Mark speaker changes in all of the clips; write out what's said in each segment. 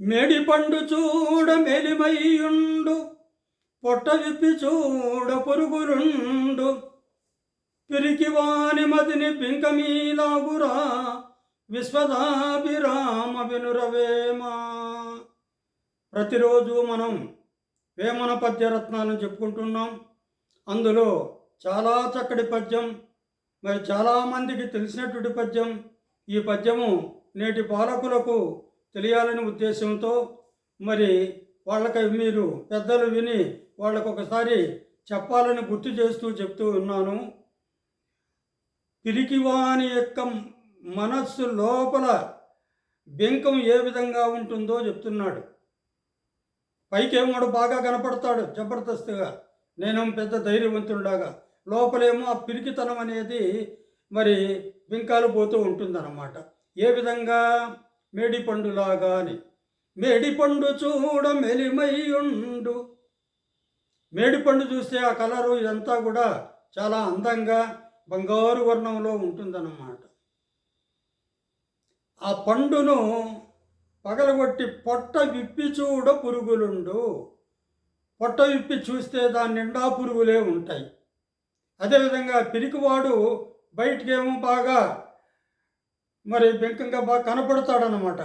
Speaker 1: మేడి పండు చూడ మెలిమయ్యుండు పొట్ట విప్పి చూడ పొరుగురుండు. పిరికి వాని మదిని పింకమీలాగురా విశ్వదాభిరామ వినురవేమా. ప్రతిరోజు మనం వేమన పద్యరత్నాన్ని చెప్పుకుంటున్నాం. అందులో చాలా చక్కటి పద్యం మరి చాలామందికి తెలిసినటువంటి పద్యం. ఈ పద్యము నేటి పాలకులకు తెలియాలనే ఉద్దేశంతో మరి వాళ్ళకి మీరు పెద్దలు విని వాళ్ళకు ఒకసారి చెప్పాలని గుర్తు చేస్తూ చెప్తూ ఉన్నాను. పిరికివాని యొక్క మనస్సు లోపల బెంకం ఏ విధంగా ఉంటుందో చెప్తున్నాడు. పైకేమాడు బాగా కనపడతాడు జబర్దస్త్గా. నేను పెద్ద ధైర్యవంతుడిలాగా. లోపలేమో ఆ పిరికితనం అనేది మరి బింకాలు పోతూ ఉంటుందన్నమాట. ఏ విధంగా? మేడిపండులాగాని. మేడిపండు చూడ మెలిమయ్యుండు. మేడిపండు చూస్తే ఆ కలరు ఇదంతా కూడా చాలా అందంగా బంగారు వర్ణంలో ఉంటుందన్నమాట. ఆ పండును పగలగొట్టి పొట్ట విప్పి చూడ పురుగులుండు. పొట్ట విప్పి చూస్తే దాని నిండా పురుగులే ఉంటాయి. అదేవిధంగా పిరికివాడు బయటికేమో బాగా మరి బెంకంగా బాగా కనపడతాడనమాట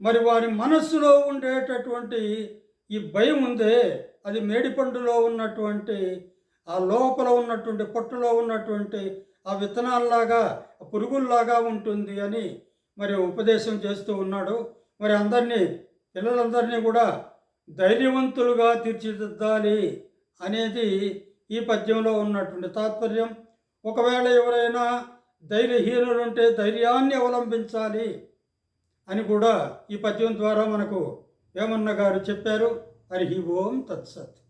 Speaker 1: మరి వారి మనస్సులో ఉండేటటువంటి ఈ భయం ఉందే అది మేడిపండులో ఉన్నటువంటి ఆ లోపల ఉన్నటువంటి పొట్టులో ఉన్నటువంటి ఆ విత్తనాల్లాగా ఆ పురుగుల్లాగా ఉంటుంది అని మరి ఉపదేశం చేస్తూ ఉన్నాడు. మరి అందరినీ పిల్లలందరినీ కూడా ధైర్యవంతులుగా తీర్చిదిద్దాలి అనేది ఈ పద్యంలో ఉన్నటువంటి తాత్పర్యం. ఒకవేళ ఎవరైనా ధైర్యహీనులుంటే ధైర్యాన్ని అవలంబించాలి అని కూడా ఈ పద్యం ద్వారా మనకు వేమన్న గారు చెప్పారు. హరి ఓం తత్సత్.